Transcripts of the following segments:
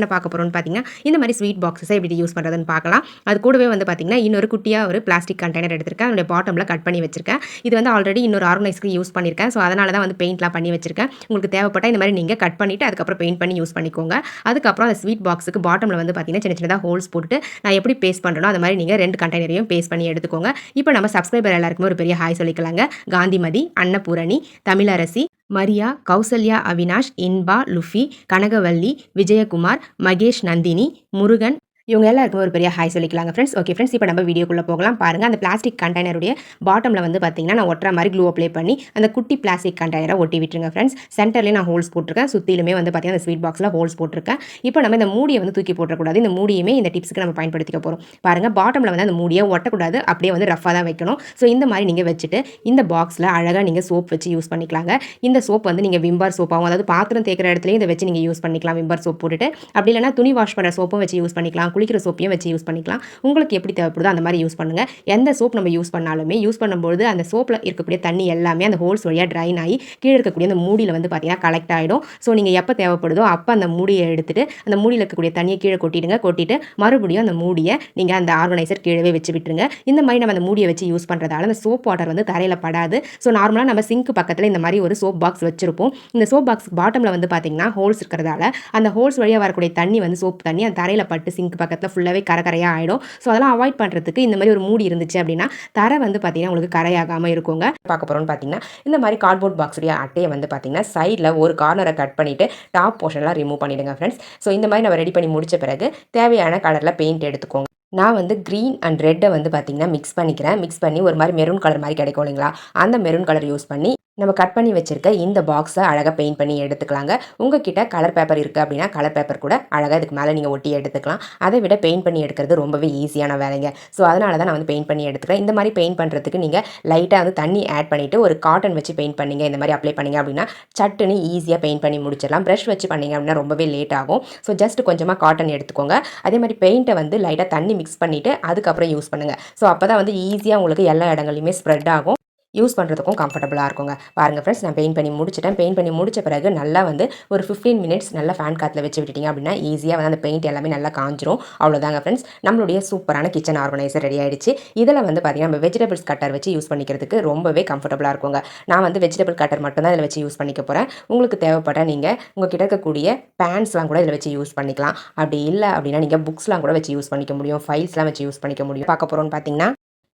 என்ன பார்க்க போகிறோம்னு பார்த்தீங்கன்னா இந்த மாதிரி ஸ்வீட் பாக்ஸஸை எப்படி யூஸ் பண்ணுறதுன்னு பார்க்கலாம். அது கூடவே வந்து பார்த்தீங்கன்னா இன்னொரு குட்டியாக ஒரு பிளாஸ்டிக் கண்டெய்னர் எடுத்திருக்கேன். அதனுடைய பாட்டமில் கட் பண்ணி வச்சிருக்கேன். இது வந்து ஆல்ரெடி இன்னொரு ஆர்கனைஸ்க்கு யூஸ் பண்ணியிருக்கேன் ஸோ அதனால தான் வந்து பெயிண்ட்லாம் பண்ணி வச்சிருக்கேன். உங்களுக்கு தேவைப்பட்டால் இந்த மாதிரி நீங்கள் கட் பண்ணிவிட்டு அதுக்கப்புறம் பெயிண்ட் பண்ணி யூஸ் பண்ணிக்கோங்க. அதுக்கப்புறம் அந்த ஸ்வீட் பாக்ஸுக்கு பாட்டமில் வந்து பார்த்தீங்கன்னா சின்ன சின்னதாக ஹோல்ஸ் போட்டு நான் எப்படி பேஸ்ட் பண்ணுறோம் அந்த மாதிரி நீங்கள் ரெண்டு கண்டெய்னரையும் பேஸ்ட் பண்ணி எடுத்துக்கோங்க. இப்போ நம்ம சப்ஸ்கிரைபர் எல்லாருக்குமே ஒரு பெரிய ஹாய் சொல்லிக்கலாங்க. காந்திமதி அன்னபூரணி தமிழரசி மரியா கௌசல்யா அவினாஷ் இன்பா லுஃபி கனகவல்லி விஜயகுமார் மகேஷ் நந்தினி முருகன் இவங்க எல்லாருக்கும் ஒரு பெரிய ஹாய் சொல்லிக்கலாங்க ஃப்ரெண்ட்ஸ் ஓகே ஃப்ரெண்ட்ஸ் இப்போ நம்ம வீடியோக்குள்ளே போகலாம். பாருங்கள் அந்த பிளாஸ்டிக் கண்டெய்னருடைய பாட்டமில் வந்து பார்த்தீங்கன்னா நான் ஒட்டுற மாதிரி க்ளூ அப்ளை பண்ணி அந்த குட்டி பிளாஸ்டிக் கண்டெய்னரை ஒட்டி விட்டுருங்க ஃப்ரெண்ட்ஸ் சென்டர்லேயே நான் ஹோல்ஸ் போட்டிருக்கேன். சுற்றிலுமே வந்து பார்த்தீங்கன்னா அந்த ஸ்வீட் பாக்ஸில் ஹோல்ஸ் போட்டிருக்கேன். இப்போ நம்ம இந்த மூடியை வந்து தூக்கி போட்டக்கூடாது. இந்த மூடியுமே இந்த டிப்ஸுக்கு நம்ம பயன்படுத்திக்க போகிறோம் பாருங்கள் பாட்டமில் வந்து அந்த மூடியை ஒட்டக்கூடாது. அப்படியே வந்து ரஃபாக தான் வைக்கணும். ஸோ இந்த மாதிரி நீங்கள் வச்சுட்டு இந்த பாக்ஸில் அழகாக நீங்கள் சோப் வச்சு யூஸ் பண்ணிக்கலாங்க. இந்த சோப் வந்து நீங்கள் விம்பார் சோப்பாகவும் அதாவது பாத்திரம் தேக்கிற இடத்துலையும் இதை வச்சு நீங்கள் யூஸ் பண்ணிக்கலாம். விம்பார் சோப் போட்டுட்டு அப்படி இல்லைனா துணி வாஷ் பண்ணுற சோப்பும் வச்சு யூஸ் பண்ணிக்கலாம். குளிக்கிற சோப்பையும் வச்சு யூஸ் பண்ணிக்கலாம். உங்களுக்கு எப்படி தேவைப்படுதோ அந்த மாதிரி யூஸ் பண்ணுங்கள் எந்த சோப் நம்ம யூஸ் பண்ணாலுமே யூஸ் பண்ணும்போது அந்த சோப்பில் இருக்கக்கூடிய தண்ணி எல்லாமே அந்த ஹோல்ஸ் வழியாக ட்ரைன் ஆகி கீழே இருக்கக்கூடிய அந்த மூடியில் வந்து பார்த்தீங்கன்னா கலெக்ட் ஆகிடும் ஸோ நீங்கள் எப்போ தேவைப்படுதோ அப்போ அந்த மூடியை எடுத்துகிட்டு அந்த மூடியில் இருக்கக்கூடிய தண்ணியை கீழே கொட்டிடுங்க. கொட்டிட்டு மறுபடியும் அந்த மூடியை நீங்கள் அந்த ஆர்கனைசர் கீழே வச்சு விட்டுருங்க. இந்த மாதிரி நம்ம அந்த மூடியை வச்சு யூஸ் பண்ணுறதால அந்த சோப் வாட்டர் வந்து தரையில் படாது. ஸோ நார்மலாக நம்ம சிங்க் பக்கத்தில் இந்த மாதிரி ஒரு சோப் பாக்ஸ் வச்சுருப்போம். இந்த சோப் பாக்ஸ் பாட்டமில் வந்து பார்த்தீங்கன்னா ஹோல்ஸ் இருக்கிறதால அந்த ஹோல்ஸ் வழியாக வரக்கூடிய தண்ணி வந்து சோப் தண்ணி அந்த தரையில் பட்டு சிங்க் பக்கத்தில் ஃபுல்லாகவே கரகரையாக ஆகிடும் ஸோ அதெல்லாம் அவாய்ட் பண்ணுறதுக்கு இந்த மாதிரி ஒரு மூடி இருந்துச்சு அப்படின்னா தரை வந்து பார்த்திங்கன்னா உங்களுக்கு கரையாகாமல் இருக்குங்க. பார்க்க போகிறோம்னு பார்த்தீங்கன்னா இந்த மாதிரி கார்ட்போர்ட் பாக்ஸுடைய அட்டையை வந்து பார்த்தீங்கன்னா சைடில் ஒரு கார்னரை கட் பண்ணிவிட்டு டாப் போர்ஷன்லாம் ரிமூவ் பண்ணிவிடுங்க ஃப்ரெண்ட்ஸ் ஸோ இந்த மாதிரி நம்ம ரெடி பண்ணி முடித்த பிறகு தேவையான கலரில் பெயிண்ட் எடுத்துக்கோங்க. நான் வந்து க்ரீன் அண்ட் ரெட்டை வந்து பார்த்திங்கன்னா மிக்ஸ் பண்ணிக்கிறேன். மிக்ஸ் பண்ணி ஒரு மாதிரி மெரூன் கலர் மாதிரி கிடைக்கும் இல்லைங்களா? அந்த மெரூன் கலர் யூஸ் பண்ணி நம்ம கட் பண்ணி வச்சுருக்க இந்த பாக்ஸை அழகாக பெயிண்ட் பண்ணி எடுத்துக்கலாங்க. உங்ககிட்ட கலர் பேப்பர் இருக்குது அப்படின்னா கலர் பேப்பர் கூட அழகாக இதுக்கு மேலே நீங்கள் ஒட்டி எடுத்துக்கலாம். அதை விட பெயிண்ட் பண்ணி எடுக்கிறது ரொம்பவே ஈஸியான வேலைங்க. ஸோ அதனால தான் நான் வந்து பெயிண்ட் பண்ணி எடுத்துக்கிறேன். இந்த மாதிரி பெயிண்ட் பண்ணுறதுக்கு நீங்கள் லைட்டாக வந்து தண்ணி ஆட் பண்ணிவிட்டு ஒரு காட்டன் வச்சு பெயிண்ட் பண்ணிங்க. இந்த மாதிரி அப்ளை பண்ணிங்க அப்படின்னா சட்டுன்னு ஈஸியாக பெயிண்ட் பண்ணி முடிச்சிடலாம். ப்ரஷ் வச்சு பண்ணிங்க அப்படின்னா ரொம்பவே லேட் ஆகும். ஸோ ஜஸ்ட் கொஞ்சமாக காட்டன் எடுத்துக்கோங்க. அதே மாதிரி பெயிண்ட்டை வந்து லைட்டாக தண்ணி மிக்ஸ் பண்ணிவிட்டு அதுக்கப்புறம் யூஸ் பண்ணுங்கள் ஸோ அப்போ தான் வந்து ஈஸியாக உங்களுக்கு எல்லா இடங்களையுமே ஸ்ப்ரெட் ஆகும். யூஸ் பண்ணுறதுக்கும் கம்ஃபர்டபுளாக இருக்குங்க. பாருங்கள் ஃப்ரெண்ட்ஸ் நான் பெயிண்ட் பண்ணி முடிச்சிட்டேன். பெயிண்ட் பண்ணி முடிச்ச பிறகு நல்லா வந்து ஒரு ஃபிஃப்டீன் மினிட்ஸ் நல்லா ஃபேன் காத்தில் வச்சு விட்டுட்டிங்க அப்படின்னா ஈஸியாக வந்து அந்த பெயிண்ட் எல்லாமே நல்லா காஞ்சிரும். அவ்வளோதாங்க ஃப்ரெண்ட்ஸ் நம்மளுடைய சூப்பரான கிச்சன் ஆர்கனைசர் ரெடி ஆகிடுச்சு இதில் வந்து பார்த்திங்கன்னா நம்ம வெஜிடபிள்ஸ் கட்டர் வச்சு யூஸ் பண்ணிக்கிறதுக்கு ரொம்பவே கம்ஃபர்டபுளாக இருக்குங்க. நான் வந்து வெஜிடபிள் கட்டர் மட்டும் தான் இதில் வச்சு யூஸ் பண்ணிக்க போகிறேன் உங்களுக்கு தேவைப்பட்ட நீங்கள் உங்கள் கிட்ட இருக்கக்கூடிய பேன்ஸ்லாம் கூட இதில் வச்சு யூஸ் பண்ணிக்கலாம். அப்படி இல்லை அப்படின்னா நீங்கள் புக்ஸ்லாம் கூட வச்சு யூஸ் பண்ணிக்க முடியும். ஃபைல்ஸ்லாம் வச்சு யூஸ் பண்ணிக்க முடியும். பார்க்க போகிறோன்னு பார்த்தீங்கன்னா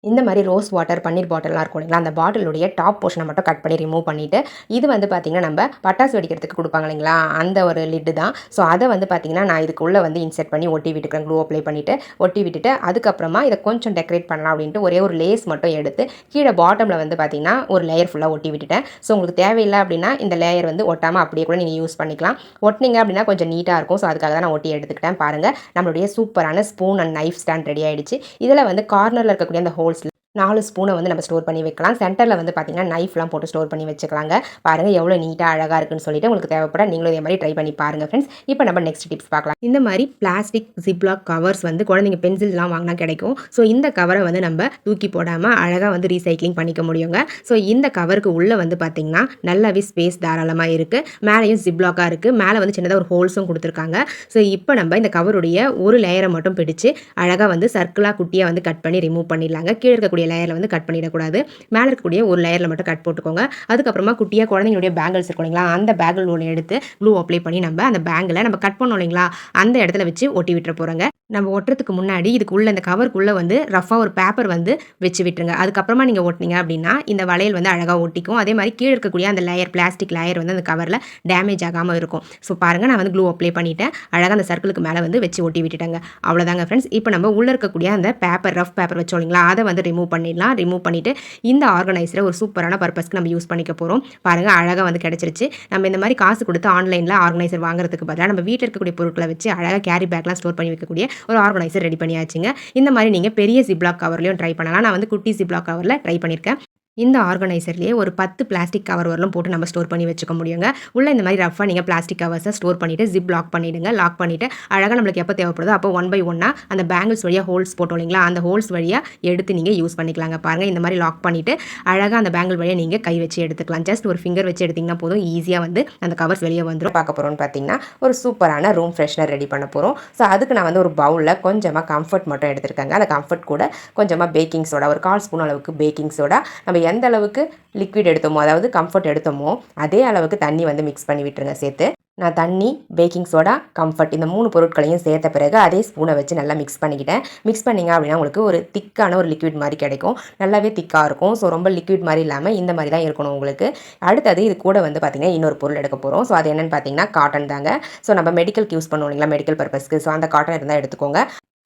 இந்த மாதிரி ரோஸ் வாட்டர் பன்னீர் பாட்டிலாம் இருக்கும் இல்லைங்களா? அந்த பாட்டிலுடைய டாப் போர்ஷனை மட்டும் கட் பண்ணி ரிமூவ் பண்ணிவிட்டு இது வந்து பார்த்திங்கன்னா நம்ம பட்டாசு வெடிக்கிறதுக்கு கொடுப்பாங்க இல்லைங்களா? அந்த ஒரு லிட்டு தான். ஸோ அதை வந்து பார்த்திங்கன்னா நான் இதுக்குள்ளே வந்து இன்செர்ட் பண்ணி ஒட்டி விட்டுக்கிறேன். க்ளூ அப்ளை பண்ணிவிட்டு ஒட்டி விட்டுட்டு அதுக்கப்புறமா இதை கொஞ்சம் டெக்கரேட் பண்ணலாம் அப்படின்ட்டு ஒரே ஒரு லேஸ் மட்டும் எடுத்து கீழே பாட்டமில் வந்து பார்த்திங்கன்னா ஒரு லேயர் ஃபுல்லாக ஒட்டி விட்டுட்டேன். ஸோ உங்களுக்கு தேவையில்லை அப்படின்னா இந்த லேயர் வந்து ஒட்டாமல் அப்படியே கூட நீங்கள் யூஸ் பண்ணிக்கலாம். ஒட்டினீங்க அப்படின்னா கொஞ்சம் நீட்டாக இருக்கும். ஸோ அதுக்காக தான் நான் ஒட்டி எடுத்துக்கிட்டேன். பாருங்கள் நம்மளுடைய சூப்பரான spoon and knife stand ready ஆகிடுச்சு இதில் வந்து கார்னரில் இருக்கக்கூடிய அந்த ஹோல் நாலு ஸ்பூனை வந்து நம்ம ஸ்டோர் பண்ணி வைக்கலாம். சென்டரில் வந்து பார்த்திங்கன்னா நைஃப்லாம் போட்டு ஸ்டோர் பண்ணி வச்சுக்கலாங்க. பாருங்கள் எவ்வளோ நீட்டாக அழகாக இருக்குன்னு சொல்லிட்டு உங்களுக்கு தேவைப்பட நீங்களும் இதே மாதிரி ட்ரை பண்ணி பாருங்கள் ஃப்ரெண்ட்ஸ் இப்போ நம்ம நெக்ஸ்ட் டிப்ஸ் பார்க்கலாம். இந்த மாதிரி பிளாஸ்டிக் ஜிப்லாக் கவர்ஸ் வந்து குழந்தைங்க பென்சில்லாம் வாங்கினா கிடைக்கும். ஸோ இந்த கவரை வந்து நம்ம தூக்கி போடாமல் அழகாக வந்து ரீசைக்ளிங் பண்ணிக்க முடியுங்க. ஸோ இந்த கவருக்கு உள்ளே வந்து பார்த்திங்கன்னா நல்லாவே ஸ்பேஸ் தாராளமாக இருக்குது மேலேயும் ஜிப்லாக்காக இருக்குது மேலே வந்து சின்னதாக ஒரு ஹோல்ஸும் கொடுத்துருக்காங்க. ஸோ இப்போ நம்ம இந்த கவருடைய ஒரு லேயரை மட்டும் பிடிச்சு அழகாக வந்து சர்க்கிளாக குட்டியாக வந்து கட் பண்ணி ரிமூவ் பண்ணிடலாங்க. கீழே இருக்கக்கூடிய லேயரில் வந்து கட் பண்ணிடக்கூடாது. மேலே இருக்கக்கூடிய ஒரு லேயரில் மட்டும் கட் போட்டுக்கோங்க. அதுக்கப்புறமா குட்டியாக குழந்தைங்களுடைய பேங்கிள்ஸ் இருக்கும் இல்லைங்களா? அந்த பேங்கிள் ஒன்று எடுத்து ப்ளூ அப்ளை பண்ணி நம்ம அந்த பேங்கில் நம்ம கட் பண்ணோம் இல்லைங்களா? அந்த இடத்துல வச்சு ஒட்டி விட்டுற போகிறோங்க நம்ம ஒட்டுறதுக்கு முன்னாடி இதுக்குள்ளே இந்த கவருக்குள்ளே வந்து ரஃபாக ஒரு பேப்பர் வந்து வச்சு விட்டுருங்க. அதுக்கப்புறமா நீங்கள் ஒட்டினீங்க அப்படின்னா இந்த வளையல் வந்து அழகாக ஒட்டிக்கும். அதே மாதிரி கீழே இருக்கக்கூடிய அந்த லேயர் பிளாஸ்டிக் லேயர் வந்து அந்த கவரில் டேமேஜ் ஆகாமல் இருக்கும். ஸோ பாருங்கள் நான் வந்து க்ளூ அப்ளை பண்ணிவிட்டேன் அழகாக அந்த சர்க்கிளுக்கு மேலே வந்து வச்சு ஒட்டி விட்டுட்டேங்க. அவ்வளோதாங்க ஃப்ரெண்ட்ஸ் இப்போ நம்ம உள்ளே இருக்கக்கூடிய அந்த பேப்பர் ரஃப் பேப்பர் வச்சோம் இல்லைங்களா? அதை வந்து ரிமூவ் பண்ணிடலாம் ரிமூவ் பண்ணிவிட்டு இந்த ஆர்கனைசரை ஒரு சூப்பரான பர்பஸ்க்கு நம்ம யூஸ் பண்ணிக்க போகிறோம் பாருங்கள் அழகாக வந்து கிடச்சிருச்சு. நம்ம இந்த மாதிரி காசு கொடுத்து ஆன்லைனில் ஆர்கனைசர் வாங்குறதுக்கு பதிலாக நம்ம வீட்டில் இருக்கக்கூடிய பொருட்களை வச்சு அழகாக கேரி பேக்லாம் ஸ்டோர் பண்ணி வைக்கக்கூடிய ஒரு ஆர்கனைசர் ரெடி பண்ணியாச்சுங்க. இந்த மாதிரி நீங்கள் பெரிய சிப்ளாக் கவர்லையும் ட்ரை பண்ணலாம். நான் வந்து குட்டி சிப்ளாக் கவரில் ட்ரை பண்ணியிருக்கேன் இந்த ஆர்கனைசர்லேயே ஒரு பத்து பிளாஸ்டிக் கவர் வரலும் போட்டு நம்ம ஸ்டோர் பண்ணி வச்சுக்க முடியுங்க. உள்ள இந்த மாதிரி ரஃபாக நீங்கள் பிளாஸ்டிக் கவர்ஸை ஸ்டோர் பண்ணிவிட்டு ஜிப் லாக் பண்ணிவிடுங்க லாக் பண்ணிவிட்டு அழகாக நம்மளுக்கு எப்போ தேவைப்படுதோ அப்போ ஒன் பை ஒன்னாக அந்த பேங்கிள்ஸ் வழியாக ஹோல்ஸ் போட்டோம் இல்லைங்களா? அந்த ஹோல்ஸ் வழியாக எடுத்து நீங்கள் யூஸ் பண்ணிக்கலாங்க. பாருங்கள் இந்த மாதிரி லாக் பண்ணிவிட்டு அழகாக அந்த பேங்கிள் வழியாக நீங்கள் கை வச்சு எடுத்துக்கலாம். ஜஸ்ட் ஒரு ஃபிங்கர் வச்சு எடுத்திங்கன்னா போதும். ஈஸியாக வந்து அந்த கவர்ஸ் வெளியே வந்துடும் பார்க்க போகிறோம்னு பார்த்தீங்கன்னா ஒரு சூப்பரான ரூம் ஃப்ரெஷ்னர் ரெடி பண்ண போகிறோம் ஸோ அதுக்கு நான் வந்து ஒரு பவுலில் கொஞ்சமாக கம்ஃபர்ட் மட்டும் எடுத்துருக்கேங்க. அந்த கம்ஃபர்ட் கூட கொஞ்சமாக பேக்கிங் சோடா ஒரு கால் ஸ்பூன் அளவுக்கு பேக்கிங் சோடா நம்ம எந்த அளவுக்கு லிக்விட் எடுத்தோமோ அதாவது கம்ஃபர்ட் எடுத்தோமோ அதே அளவுக்கு தண்ணி வந்து மிக்ஸ் பண்ணி விட்டுருங்க சேர்த்து. நான் தண்ணி பேக்கிங் சோடா கம்ஃபர்ட் இந்த மூணு பொருட்களையும் சேர்த்த பிறகு அதே ஸ்பூனை வச்சு நல்லா மிக்ஸ் பண்ணிக்கிட்டேன். மிக்ஸ் பண்ணிங்க அப்படின்னா உங்களுக்கு ஒரு திக்கான ஒரு லிக்விட் மாதிரி கிடைக்கும். நல்லாவே திக்காக இருக்கும். ஸோ ரொம்ப லிக்விட் மாதிரி இல்லாமல் இந்த மாதிரி தான் இருக்கணும் உங்களுக்கு. அடுத்தது இது கூட வந்து பார்த்திங்கன்னா இன்னொரு பொருள் எடுக்க போகிறோம் ஸோ அது என்னென்னு பார்த்தீங்கன்னா காட்டன் தாங்க. ஸோ நம்ம மெடிக்கலுக்கு யூஸ் பண்ணுவோம் இல்லைங்களா மெடிக்கல் பர்பஸ்க்கு ஸோ அந்த காட்டன் இருந்தால் எடுத்துக்கோங்க.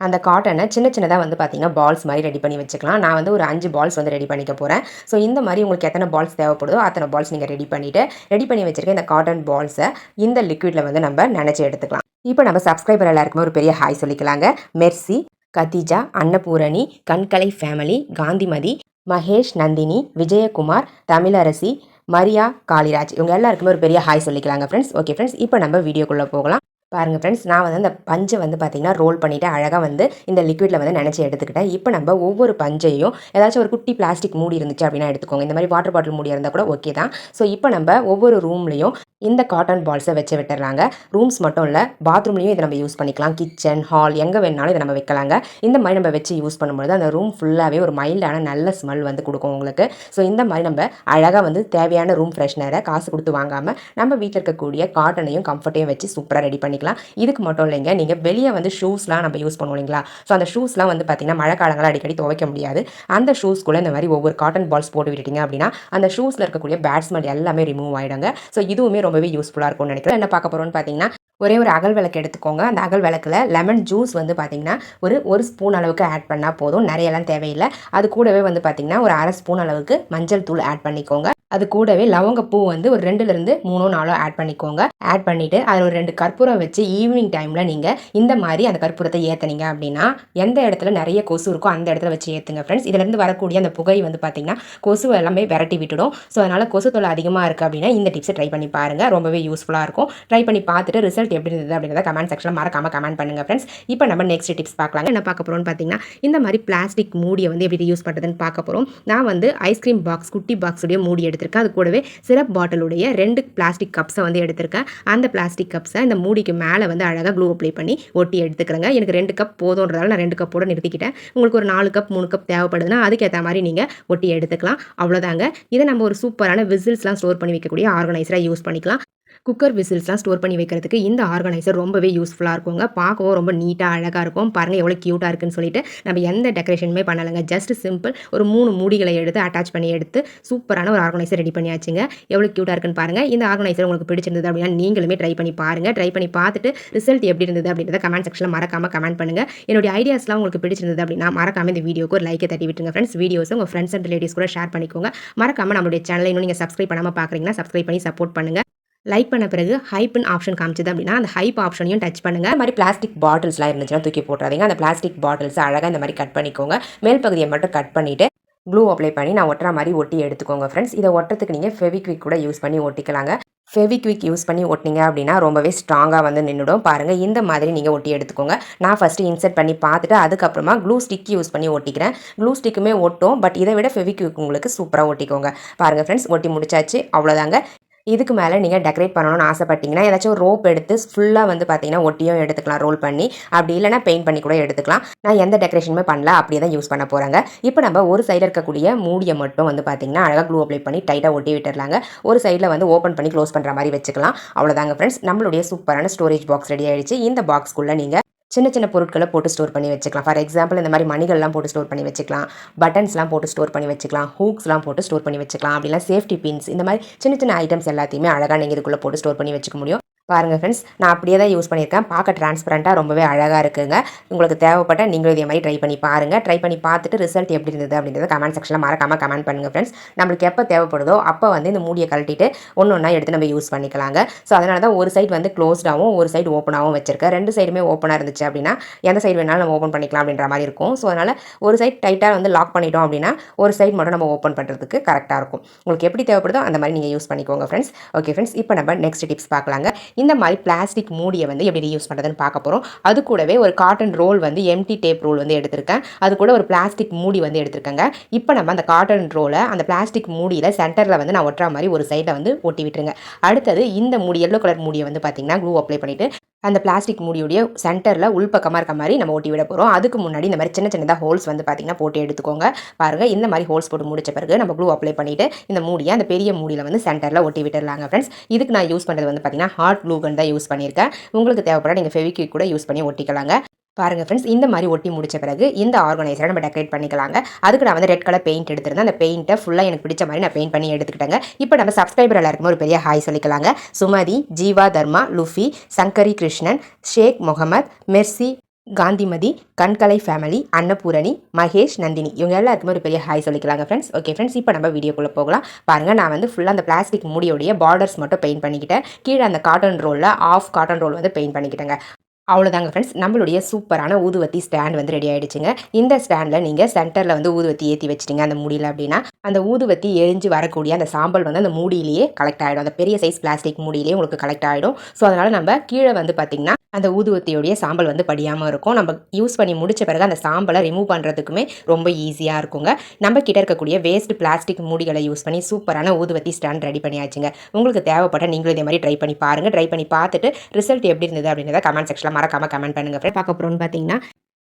அந்த காட்டனை சின்ன சின்னதாக வந்து பார்த்தீங்கன்னா பால்ஸ் மாதிரி ரெடி பண்ணி வச்சுக்கலாம். நான் வந்து ஒரு அஞ்சு பால்ஸ் வந்து ரெடி பண்ணிக்க போகிறேன் ஸோ இந்த மாதிரி உங்களுக்கு எத்தனை பால்ஸ் தேவைப்படுதோ அத்தனை பால்ஸ் நீங்கள் ரெடி பண்ணிவிட்டு ரெடி பண்ணி வச்சுருக்க இந்த காட்டன் பால்ஸை இந்த லிக்விடில் வந்து நம்ம நினச்சி எடுத்துக்கலாம். இப்போ நம்ம சப்ஸ்கிரைபர் எல்லாருக்குமே ஒரு பெரிய hi சொல்லிக்கலாங்க. Mercy Khadija Annapoorani Kankalai family Gandhimathi Mahesh Nandhini Vijayakumar Tamilarasi Maria Kaliraj இவங்க எல்லாருக்குமே ஒரு பெரிய ஹாய் சொல்லிக்கலாங்க ஃப்ரெண்ட்ஸ் ஓகே ஃப்ரெண்ட்ஸ் இப்போ நம்ம வீடியோக்குள்ளே போகலாம். பாருங்கள் ஃப்ரெண்ட்ஸ் நான் வந்து அந்த பஞ்சை வந்து பார்த்திங்கன்னா ரோல் பண்ணிவிட்டு அழகாக வந்து இந்த லிக்விடில் வந்து நினச்சி எடுத்துக்கிட்டேன். இப்போ நம்ம ஒவ்வொரு பஞ்சையும் ஏதாச்சும் ஒரு குட்டி பிளாஸ்டிக் மூடி இருந்துச்சு அப்படின்னா எடுத்துக்கோங்க. இந்த மாதிரி வாட்டர் பாட்டில் மூடி இருந்தால் கூட ஓகே தான். ஸோ இப்போ நம்ம ஒவ்வொரு ரூம்லேயும் இந்த காட்டன் பால்ஸை வச்சு விட்டுறாங்க ரூம்ஸ் மட்டும் இல்லை பாத்ரூம்லேயும் இதை நம்ம யூஸ் பண்ணிக்கலாம். கிச்சன் ஹால் எங்கே வேணாலும் இதை நம்ம வைக்கலாங்க. இந்த மாதிரி நம்ம வச்சு யூஸ் பண்ணும்போது அந்த ரூம் ஃபுல்லாகவே ஒரு மைல்டான நல்ல ஸ்மெல் வந்து கொடுக்கும் உங்களுக்கு. ஸோ இந்த மாதிரி நம்ம அழகாக வந்து தேவையான ரூம் ஃப்ரெஷ்னரை காசு கொடுத்து வாங்காமல் நம்ம வீட்டில் இருக்கக்கூடிய காட்டனையும் கம்ஃபர்ட்டையும் வச்சு சூப்பராக ரெடி பண்ணிக்கலாம். இதுக்கு மட்டும் இல்லைங்க நீங்கள் வெளியே வந்து ஷூஸ்லாம் நம்ம யூஸ் பண்ணுவோம் இல்லைங்களா? ஸோ அந்த ஷூஸ்லாம் வந்து பார்த்திங்கன்னா மழை காலங்களில் அடிக்கடி துவைக்க முடியாது. அந்த ஷூஸ்க்குள்ளே இந்த மாதிரி ஒவ்வொரு காட்டன் பால்ஸ் போட்டு விட்டுட்டீங்க அப்படின்னா அந்த ஷூஸில் இருக்கக்கூடிய பேட்ஸ்மென் எல்லாமே ரிமூவ் ஆகிடுங்க ஸோ இதுவுமே ரொம்பவே யூஸ்ஃபுல்லாக இருக்கும்னு நினைக்கிறேன். என்ன பார்க்க போகிறோம்னு பார்த்தீங்கன்னா ஒரே ஒரு அகல் விளக்கு எடுத்துக்கோங்க. அந்த அகல் விளக்கில் லெமன் ஜூஸ் வந்து பார்த்திங்கன்னா ஒரு ஒரு ஸ்பூன் அளவுக்கு ஆட் பண்ணால் போதும். நிறையெல்லாம் தேவையில்லை. அது கூடவே வந்து பார்த்திங்கன்னா ஒரு அரை ஸ்பூன் அளவுக்கு மஞ்சள் தூள் ஆட் பண்ணிக்கோங்க. அது கூடவே லவங்கப்பூ வந்து ஒரு ரெண்டுலேருந்து மூணோ நாலோ ஆட் பண்ணிக்கோங்க. ஆட் பண்ணிவிட்டு அதில் ஒரு ரெண்டு கற்பூரம் வச்சு ஈவினிங் டைமில் நீங்கள் இந்த மாதிரி அந்த கற்பூரத்தை ஏற்றுனீங்க அப்படின்னா எந்த இடத்துல நிறைய கொசு இருக்கோ அந்த இடத்துல வச்சு ஏற்றுங்க ஃப்ரெண்ட்ஸ் இதுலேருந்து வரக்கூடிய அந்த புகை வந்து பார்த்திங்கன்னா கொசு எல்லாமே விரட்டி விட்டுடும். ஸோ அதனால் கொசு தொலை அதிகமாக இருக்குது அப்படின்னா இந்த டிப்ஸை ட்ரை பண்ணி பாருங்கள் ரொம்பவே யூஸ்ஃபுல்லாக இருக்கும். ட்ரை பண்ணி பார்த்துட்டு ரிசல்ட் எப்படி இருந்தது அப்படின்றத கமெண்ட் செக்ஷனில் மறக்காம கமெண்ட் பண்ணுங்கள் ஃப்ரெண்ட்ஸ் இப்போ நம்ம நெக்ஸ்ட் டிப்ஸ் பார்க்கலாம் என்ன பார்க்க போகிறோம்னு பார்த்தீங்கன்னா இந்த மாதிரி பிளாஸ்டிக் மூடியை வந்து எப்படி யூஸ் பண்ணுறதுன்னு பார்க்க போகிறோம் நான் வந்து ஐஸ்கிரீம் பாக்ஸ் குட்டி பாக்ஸுடைய மூடி எடுத்திருக்கேன். அது கூடவே சிரப் பாட்டிலுடைய ரெண்டு பிளாஸ்டிக் கப்ஸை வந்து எடுத்திருக்கேன். அந்த பிளாஸ்டிக் கப்ஸை இந்த மூடிக்கு மேலே வந்து அழகாக க்ளூ அப்ளை பண்ணி ஒட்டி எடுத்துக்கிறேங்க. எனக்கு ரெண்டு கப் போதுன்றதால நான் ரெண்டு கப்போட நிறுத்திக்கிட்டேன். உங்களுக்கு ஒரு நாலு கப் மூணு கப் தேவைப்படுதுன்னா அதுக்கேற்ற மாதிரி நீங்கள் ஒட்டி எடுத்துக்கலாம். அவ்வளோதாங்க இதை நம்ம ஒரு சூப்பரான விசில்ஸ்லாம் ஸ்டோர் பண்ணி வைக்கக்கூடிய ஆர்கனைசராக யூஸ் பண்ணிக்கலாம். குக்கர் விசில்ஸ்லாம் ஸ்டோர் பண்ணி வைக்கிறதுக்கு இந்த ஆர்கனைசர் ரொம்பவே யூஸ்ஃபுல்லாக இருக்குங்க. பார்க்கவும் ரொம்ப நீட்டாக அழகாக இருக்கும். பாருங்கள் எவ்வளோ க்யூட்டாக இருக்குன்னு சொல்லிட்டு நம்ம எந்த டெக்கரேஷனுமே பண்ணலைங்க. ஜஸ்ட் சிம்பிள் ஒரு மூணு மூடிகளை எடுத்து அட்டாச் பண்ணி எடுத்து சூப்பரான ஒரு ஆர்கனைசர் ரெடி பண்ணியாச்சுங்க. எவ்வளோ க்யூட்டாக இருக்குன்னு பாருங்கள் இந்த ஆர்கனைசர் உங்களுக்கு பிடிச்சிருந்தது அப்படின்னா நீங்களுமே ட்ரை பண்ணி பாருங்கள் ட்ரை பண்ணி பார்த்துட்டு ரிசல்ட் எப்படி இருந்தது அப்படின்றத கமெண்ட் செக்ஷனில் மறக்காமல் கமெண்ட் பண்ணுங்கள் என்னுடைய ஐடியாஸ்லாம் உங்களுக்கு பிடிச்சிருந்தது அப்படின்னா மறக்காம இந்த வீடியோக்கு ஒரு லைக்கை தட்டி விட்டுருங்க ஃப்ரெண்ட்ஸ் வீடியோஸ் உங்கள் ஃப்ரெண்ட்ஸ் அண்ட் ரிலேட்டிவ்ஸ் கூட ஷேர் பண்ணிக்கோங்க. மறக்காம நம்மளுடைய சேனலை இன்னும் நீங்கள் சப்ஸ்கிரைப் பண்ணாமல் பார்க்குறீங்கன்னா சப்ஸ்கிரைப் பண்ணி சப்போர்ட் பண்ணுங்கள் லைக் பண்ண பிறகு ஹைப்னு ஆப்ஷன் காமிச்சது அப்படின்னா அந்த ஹைப் ஆப்ஷனையும் டச் பண்ணுங்க. இந்த மாதிரி பிளாஸ்டிக் பாட்டில்ஸ்லாம் இருந்துச்சுன்னா தூக்கி போட்டுறாதீங்க. அந்த பிளாஸ்டிக் பாட்டில்ஸ் அழகாக இந்த மாதிரி கட் பண்ணிக்கோங்க. மேல் பகுதியை மட்டும் கட் பண்ணிவிட்டு க்ளூ அப்ளை பண்ணி நான் ஒட்டுற மாதிரி ஒட்டி எடுத்துக்கோங்க ஃப்ரெண்ட்ஸ் இதை ஒட்டுறதுக்கு நீங்கள் ஃபெவிக்விக் கூட யூஸ் பண்ணி ஒட்டிக்கலாங்க. ஃபெவிக்விக் யூஸ் பண்ணி ஒட்டினீங்க அப்படின்னா ரொம்பவே ஸ்ட்ராங்காக வந்து நின்றுடும் பாருங்கள் இந்த மாதிரி நீங்கள் ஒட்டி எடுத்துக்கோங்க. நான் ஃபஸ்ட்டு இன்செர்ட் பண்ணி பார்த்துட்டு அதுக்கப்புறமா க்ளூ ஸ்டிக் யூஸ் பண்ணி ஒட்டிக்கிறேன். க்ளூ ஸ்டிக்குமே ஒட்டும் பட் இதை விட ஃபெவிக்விக் உங்களுக்கு சூப்பராக ஒட்டிக்கோங்க. பாருங்கள் ஃப்ரெண்ட்ஸ் ஒட்டி முடிச்சாச்சு. அவ்வளோதாங்க இதுக்கு மேலே நீங்கள் டெக்கரேட் பண்ணணும்னு ஆசைப்பட்டீங்கன்னா ஏதாச்சும் ரோப் எடுத்து ஃபுல்லாக வந்து பார்த்தீங்கன்னா ஒட்டியும் எடுத்துக்கலாம் ரோல் பண்ணி அப்படி இல்லைனா பெயிண்ட் பண்ணி கூட எடுத்துக்கலாம். நான் எந்த டெக்கரேஷனுமே பண்ணல அப்படியே தான் யூஸ் பண்ண போகிறாங்க இப்போ நம்ம ஒரு சைடில் இருக்கக்கூடிய மூடியை மட்டும் வந்து பார்த்தீங்கன்னா அழகாக க்ளூ அப்ளை பண்ணி டைட்டாக ஒட்டி விட்டுடலாங்க ஒரு சைடில் வந்து ஓப்பன் பண்ணி க்ளோஸ் பண்ணுற மாதிரி வச்சுக்கலாம். அவ்வளோதாங்க ஃப்ரெண்ட்ஸ் நம்மளுடைய சூப்பரான ஸ்டோரேஜ் பாக்ஸ் ரெடி ஆகிடுச்சு இந்த பாக்ஸ்க்குள்ளே நீங்கள் சின்ன சின்ன பொருட்களை போட்டு ஸ்டோர் பண்ணி வச்சுக்கலாம். ஃபார் எக்ஸாம்பிள் இந்த மாதிரி மணிகள்லாம் போட்டு ஸ்டோர் பண்ணி வச்சுக்கலாம். பட்டன்ஸ்லாம் போட்டு ஸ்டோர் பண்ணி வச்சுக்கலாம். ஹூக்ஸ்லாம் போட்டு ஸ்டோர் பண்ணி வச்சுக்கலாம். அப்படிலாம் சேஃப்டி பின்ஸ் இந்த மாதிரி சின்ன சின்ன ஐட்டம்ஸ் எல்லாத்தையுமே அழகாக நீங்கள் இதுக்குள்ளே போட்டு ஸ்டோர் பண்ணி வச்சுக்க முடியும். பாருங்கள் ஃப்ரெண்ட்ஸ் நான் அப்படியே தான் யூஸ் பண்ணியிருக்கேன். பார்க்க டிரான்ஸ்பரண்ட்டாக ரொம்பவே அழகாக இருக்குங்க. உங்களுக்கு தேவைப்பட்ட நீங்களும் இதே மாதிரி ட்ரை பண்ணி பாருங்கள் ட்ரை பண்ணி பார்த்துட்டு ரிசல்ட் எப்படி இருந்தது அப்படின்றத கமெண்ட் செக்ஷனில் மறக்காமல் கமெண்ட் பண்ணுங்கள் ஃப்ரெண்ட்ஸ் நம்மளுக்கு எப்போ தேவைப்படுதோ அப்போ வந்து இந்த மூடியை கழட்டிட்டு ஒன்று ஒன்றா எடுத்து நம்ம யூஸ் பண்ணிக்கலாங்க. ஸோ அதனால தான் ஒரு சைடு வந்து க்ளோஸ்டாகவும் ஒரு சைடு ஓப்பனாகவும் வச்சிருக்கேன். ரெண்டு சைடுமே ஓப்பனாக இருந்துச்சு அப்படின்னா எந்த சைடு வேணாலும் நம்ம ஓப்பன் பண்ணிக்கலாம் அப்படின்ற மாதிரி இருக்கும். ஸோ அதனால் ஒரு சைடு டைட்டாக வந்து லாக் பண்ணிட்டோம் அப்படின்னா ஒரு சைடு மட்டும் நம்ம ஓப்பன் பண்ணுறதுக்கு கரெக்டாக இருக்கும். உங்களுக்கு எப்படி தேவைப்படுதோ அந்த மாதிரி நீங்கள் யூஸ் பண்ணிக்கோங்க ஃப்ரெண்ட்ஸ் ஓகே ஃப்ரெண்ட்ஸ் இப்போ நம்ம நெக்ஸ்ட் டிப்ஸ் பார்க்கலாங்க. இந்த மாதிரி பிளாஸ்டிக் மூடியை வந்து எப்படி யூஸ் பண்ணுறதுன்னு பார்க்க போகிறோம் அது கூடவே ஒரு காட்டன் ரோல் வந்து எம்டி டேப் ரோல் வந்து எடுத்திருக்கேன். அது கூட ஒரு பிளாஸ்டிக் மூடி வந்து எடுத்திருக்கேங்க. இப்போ நம்ம அந்த காட்டன் ரோலை அந்த பிளாஸ்டிக் மூடியில் சென்டரில் வந்து நான் ஒட்டுற மாதிரி ஒரு சைடில் வந்து ஒட்டி விட்டுருங்க. அடுத்தது இந்த மூடி எல்லோ கலர் மூடியை வந்து பார்த்திங்கன்னா க்ளூ அப்ளை பண்ணிவிட்டு அந்த பிளாஸ்டிக் மூடியுடைய சென்டரில் உள்பக்கமாக இருக்க மாதிரி நம்ம ஓட்டி விட போகிறோம் அதுக்கு முன்னாடி இந்த மாதிரி சின்ன சின்னதாக ஹோல்ஸ் வந்து பார்த்திங்கன்னா போட்டு எடுத்துக்கோங்க. பாருங்கள் இந்த மாதிரி ஹோல்ஸ் போட்டு முடிச்ச பிறகு நம்ம க்ளூ அப்ளை பண்ணிவிட்டு இந்த மூடியை அந்த பெரிய மூடியில் வந்து சென்டரில் ஒட்டி விட்டுடலாங்க ஃப்ரெண்ட்ஸ் இதுக்கு நான் யூஸ் பண்ணுறது வந்து பார்த்திங்கன்னா ஹார்ட் க்ளூ கன் தான் யூஸ் பண்ணியிருக்கேன். உங்களுக்கு தேவைப்பட நீங்கள் ஃபெவிக்விக் கூட யூஸ் பண்ணி ஒட்டிக்கலாங்க. பாருங்கள் ஃப்ரெண்ட்ஸ் இந்த மாதிரி ஒட்டி முடிச்ச பிறகு இந்த ஆர்கனைசரை நம்ம டெக்கரேட் பண்ணிக்கலாங்க. அதுக்கு நான் வந்து ரெட் கலர் பெயிண்ட் எடுத்திருந்தேன். அந்த பெயிண்ட்டை ஃபுல்லாக எனக்கு பிடிச்ச மாதிரி நான் பெயிண்ட் பண்ணி எடுத்துக்கிட்டேங்க. இப்போ நம்ம சப்ஸ்கிரைபர் எல்லாருக்குமே ஒரு பெரிய hi சொல்லிக்கலாங்க. Sumathi Jeeva Dharma Luffy Sankari Krishnan Sheikh Mohammed Mercy Gandhimathi Kankalai family Annapoorani Mahesh Nandhini. இவங்க எல்லாருக்குமே ஒரு பெரிய ஹாய் சொல்லிக்கலாங்க ஃப்ரெண்ட்ஸ் ஓகே ஃப்ரெண்ட்ஸ் இப்போ நம்ம வீடியோக்குள்ளே போகலாம். பாருங்கள் நான் வந்து ஃபுல்லாக அந்த பிளாஸ்டிக் மூடியோடைய பார்டர்ஸ் மட்டும் பெயிண்ட் பண்ணிக்கிட்டேன். கீழே அந்த காட்டன் ரோலில் ஆஃப் காட்டன் ரோல் வந்து பெயிண்ட் பண்ணிக்கிட்டேங்க. அவ்வளோதாங்க ஃப்ரெண்ட்ஸ் நம்மளுடைய சூப்பரான ஊதுவத்தி ஸ்டாண்ட் வந்து ரெடி ஆகிடுச்சுங்க இந்த ஸ்டாண்டில் நீங்கள் சென்டரில் வந்து ஊதுவத்தி ஏற்றி வச்சிட்டிங்க. அந்த மூடியில் அப்படின்னா அந்த ஊதுவத்தி எரிஞ்சு வரக்கூடிய அந்த சாம்பல் வந்து அந்த மூடியிலேயே கலெக்ட் ஆகிடும் அந்த பெரிய சைஸ் பிளாஸ்டிக் மூடியிலேயே உங்களுக்கு கலெக்ட் ஆகிடும் ஸோ அதனால் நம்ம கீழே வந்து பார்த்திங்கன்னா அந்த ஊதுவத்தியோடைய சாம்பல் வந்து படியாமல் இருக்கும். நம்ம யூஸ் பண்ணி முடித்த பிறகு அந்த சாம்பலை ரிமூவ் பண்ணுறதுக்குமே ரொம்ப ஈஸியாக இருக்குங்க. நம்ம கிட்ட இருக்கக்கூடிய வேஸ்ட் பிளாஸ்டிக் மூடிகளை யூஸ் பண்ணி சூப்பரான ஊதுவத்தி ஸ்டாண்ட் ரெடி பண்ணியாச்சுங்க. உங்களுக்கு தேவைப்பட்ட நீங்களும் இதே மாதிரி ட்ரை பண்ணி பாருங்கள் ட்ரை பண்ணி பார்த்துட்டு ரிசல்ட் எப்படி இருந்தது அப்படின்றத கமெண்ட் செக்ஷனில் மறக்காமல் கமெண்ட் பண்ணுங்கள் ஃப்ரெண்ட் பார்க்க போகிறோன்னு பார்த்தீங்கன்னா